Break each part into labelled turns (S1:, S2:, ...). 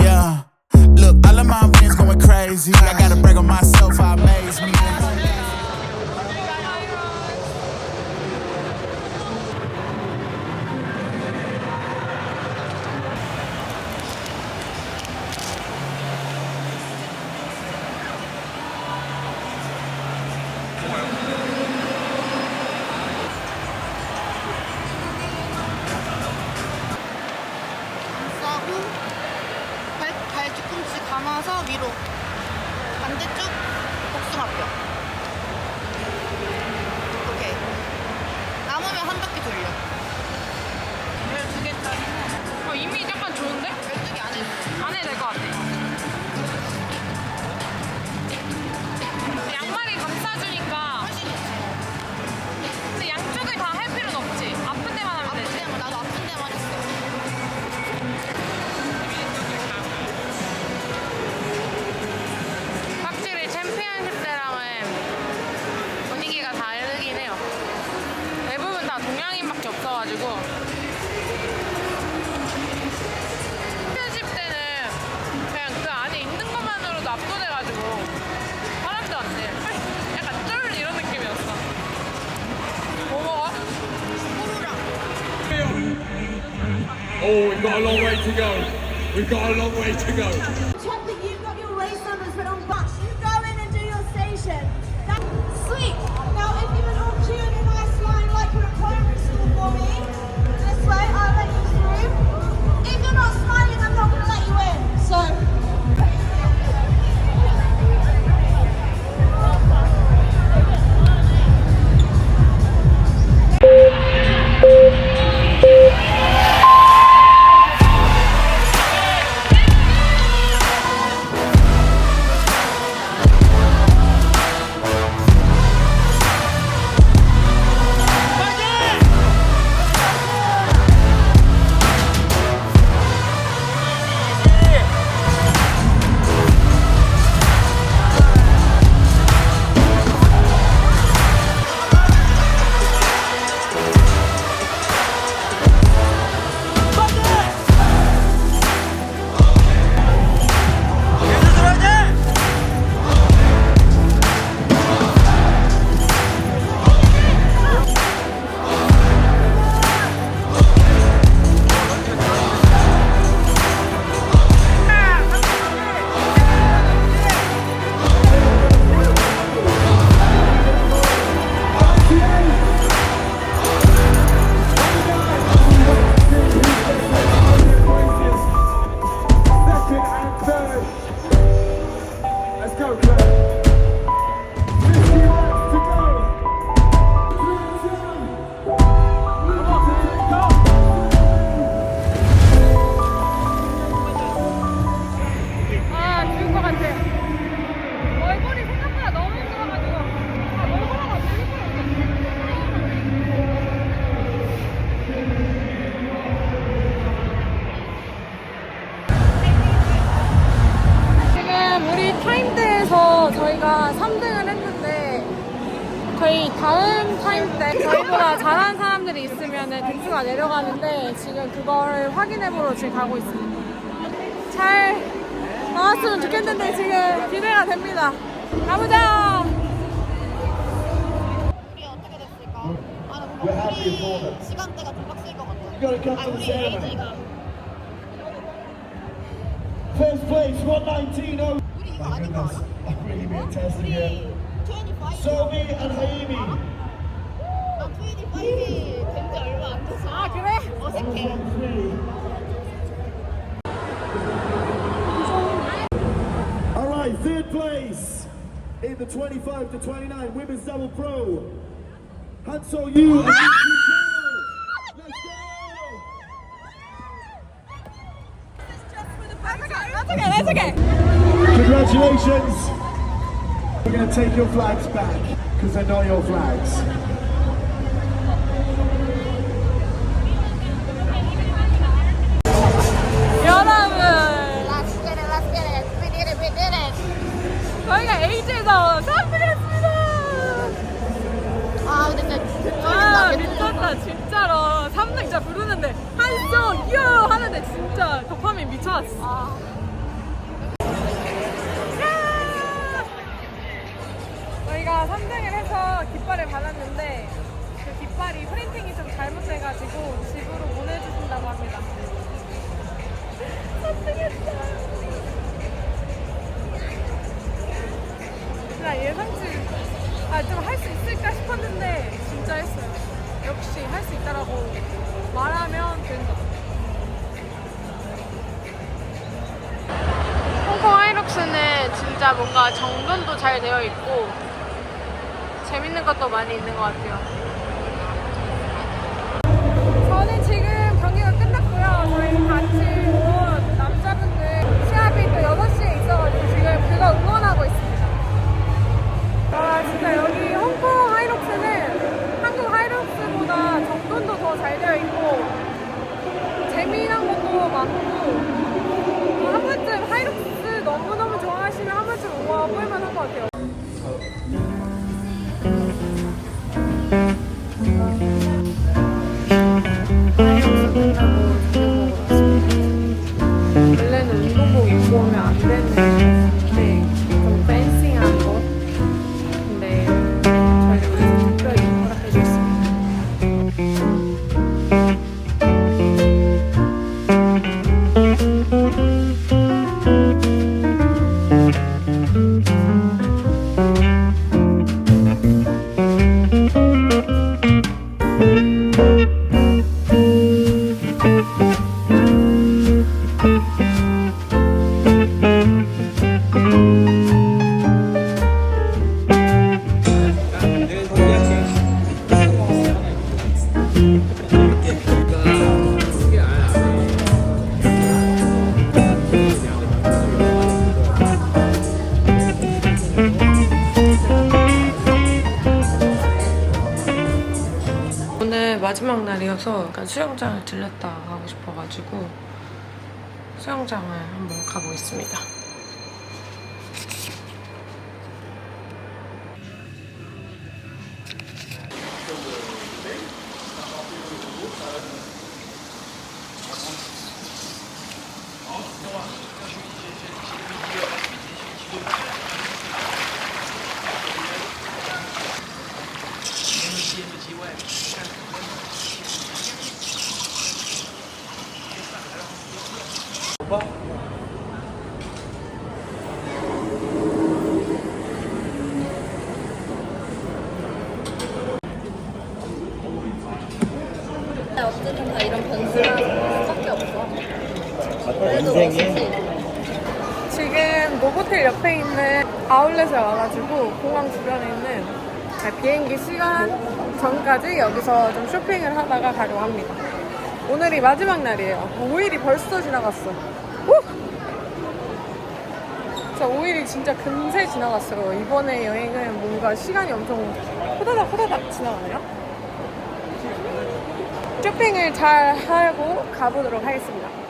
S1: Yeah. Look, all of my friends going crazy. I gotta brag on myself,
S2: a long way to go. We've got a long way to go.
S3: 내려가는데 지금 그걸 확인해보러 지금 가고 있습니다. 잘 나왔으면 좋겠는데 지금 기대가 됩니다. 가보자.
S4: 우리 어떻게 됐을까? 아, 나 뭔가 우리 시간대가 좀 빡셀 것 같아 아, 우리 AG가
S2: First place, 119.
S4: 우리 이거 아닌 거 알아?
S2: I'm really being tested
S4: 우리
S2: here.
S4: 25
S2: Somi and Haimi.
S4: 나 25이 된 지 얼마 안 돼서 아
S3: 그래?
S4: 어색해
S2: All right, third place in the 25 to 29 women's double pro. Hansel, you and Yuki Pro. Let's go!
S3: That's okay, that's okay.
S2: Congratulations. We're going to take your flags back because they're not your flags.
S3: 여러분
S4: Let's get it, let's get
S3: 저희가 에이즈에서 선물했습니다.
S4: 아 근데 진짜 와
S3: 아,
S4: 진짜로.
S3: 3등자 부르는데 한쪽 요 하는데 진짜 도파민 미쳤어. 아. 야! 저희가 3등을 해서 깃발을 받았는데 그 깃발이 프린팅이 좀 잘못돼가지고 집으로 보내주신다고 합니다. 3등했어요. 나 예상치 아 좀 할 수 있을까 싶었는데 진짜 했어요. 역시 할 수 있다라고 말하면 된다. 홍콩 하이록스는 진짜 뭔가 정돈도 잘 되어 있고 재밌는 것도 많이 있는 것 같아요. 저는 지금 경기가 끝났고요. 저희 같이 하이 마지막 날이어서 약간 수영장을 들렸다 가고 싶어가지고 수영장을 한번 가보겠습니다.
S5: 어쨌든 다 이런 변수가 수밖에 없어. 그래도 멋있지.
S3: 지금 노보텔 옆에 있는 아울렛에 와가지고 공항 주변에 있는 아, 비행기 시간 전까지 여기서 좀 쇼핑을 하다가 가려고 합니다. 오늘이 마지막 날이에요. 5일이 벌써 지나갔어. 우! 진짜 5일이 진짜 금세 지나갔어요. 이번에 여행은 뭔가 시간이 엄청 호다닥 호다닥 지나가네요. 쇼핑을 잘 하고 가보도록 하겠습니다.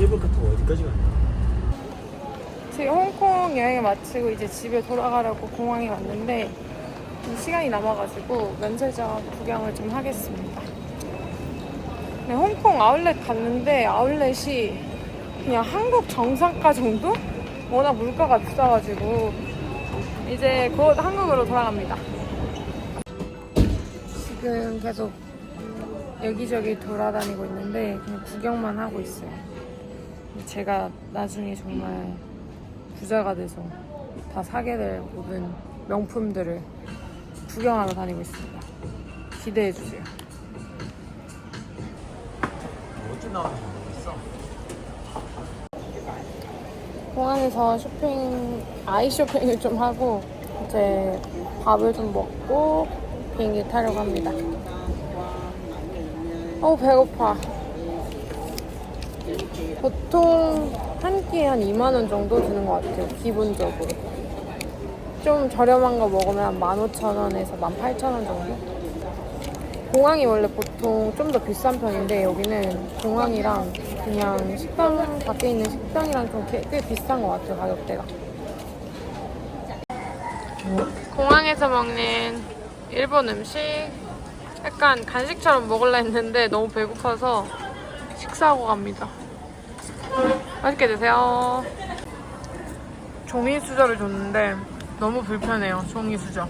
S6: 케이블카 타고 어디까지 가냐?
S3: 지금 홍콩 여행을 마치고 이제 집에 돌아가려고 공항에 왔는데 좀 시간이 남아가지고 면세점 구경을 좀 하겠습니다. 네, 홍콩 아울렛 갔는데 아울렛이 그냥 한국 정상가 정도? 워낙 물가가 비싸가지고 이제 곧 한국으로 돌아갑니다. 지금 계속 여기저기 돌아다니고 있는데 그냥 구경만 하고 있어요. 제가 나중에 정말 부자가 돼서 다 사게 될 모든 명품들을 구경하러 다니고 있습니다. 기대해 주세요. 공항에서 쇼핑, 아이 쇼핑을 좀 하고 이제 밥을 좀 먹고 비행기 타려고 합니다. 어우 배고파. 보통 한 끼에 한 2만 원 정도 드는 것 같아요. 기본적으로. 좀 저렴한 거 먹으면 한 15,000원에서 18,000원 정도? 공항이 원래 보통 좀 더 비싼 편인데 여기는 공항이랑 그냥 식당 밖에 있는 식당이랑 좀 꽤 비싼 것 같아요 가격대가. 공항에서 먹는 일본 음식 약간 간식처럼 먹으려 했는데 너무 배고파서 식사하고 갑니다. 맛있게 드세요. 종이 수저를 줬는데 너무 불편해요. 종이 수저.